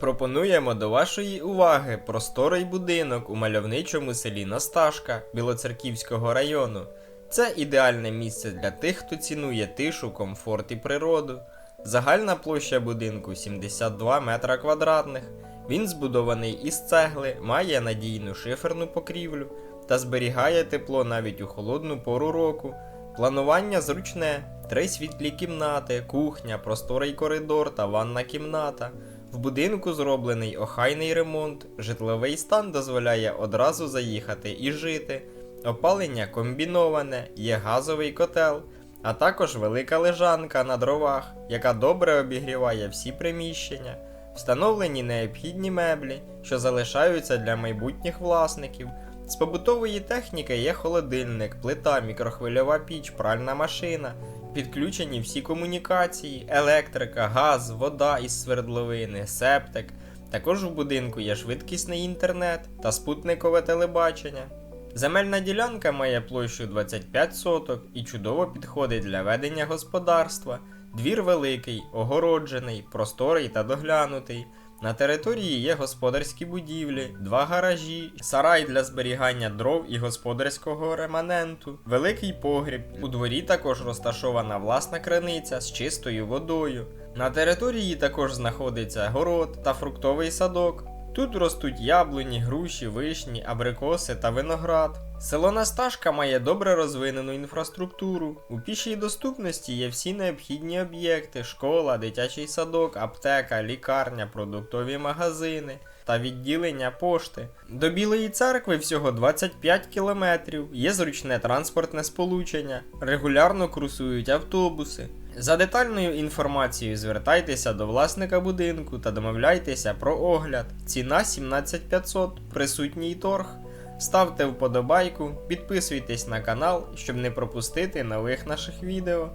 Пропонуємо до вашої уваги просторий будинок у мальовничому селі Насташка Білоцерківського району. Це ідеальне місце для тих, хто цінує тишу, комфорт і природу. Загальна площа будинку 72 метра квадратних. Він збудований із цегли, має надійну шиферну покрівлю та зберігає тепло навіть у холодну пору року. Планування зручне: три світлі кімнати, кухня, просторий коридор та ванна кімната. В будинку зроблений охайний ремонт, житловий стан дозволяє одразу заїхати і жити. Опалення комбіноване, є газовий котел, а також велика лежанка на дровах, яка добре обігріває всі приміщення. Встановлені необхідні меблі, що залишаються для майбутніх власників. З побутової техніки є холодильник, плита, мікрохвильова піч, пральна машина, підключені всі комунікації, електрика, газ, вода із свердловини, септик. Також в будинку є швидкісний інтернет та спутникове телебачення. Земельна ділянка має площу 25 соток і чудово підходить для ведення господарства. Двір великий, огороджений, просторий та доглянутий. На території є господарські будівлі, два гаражі, сарай для зберігання дров і господарського реманенту, великий погріб. У дворі також розташована власна криниця з чистою водою. На території також знаходиться город та фруктовий садок. Тут ростуть яблуні, груші, вишні, абрикоси та виноград. Село Насташка має добре розвинену інфраструктуру. У пішій доступності є всі необхідні об'єкти: школа, дитячий садок, аптека, лікарня, продуктові магазини та відділення пошти. До Білої церкви всього 25 кілометрів, є зручне транспортне сполучення, регулярно курсують автобуси. За детальною інформацією звертайтеся до власника будинку та домовляйтеся про огляд. Ціна 17500, присутній торг. Ставте вподобайку, підписуйтесь на канал, щоб не пропустити нових наших відео.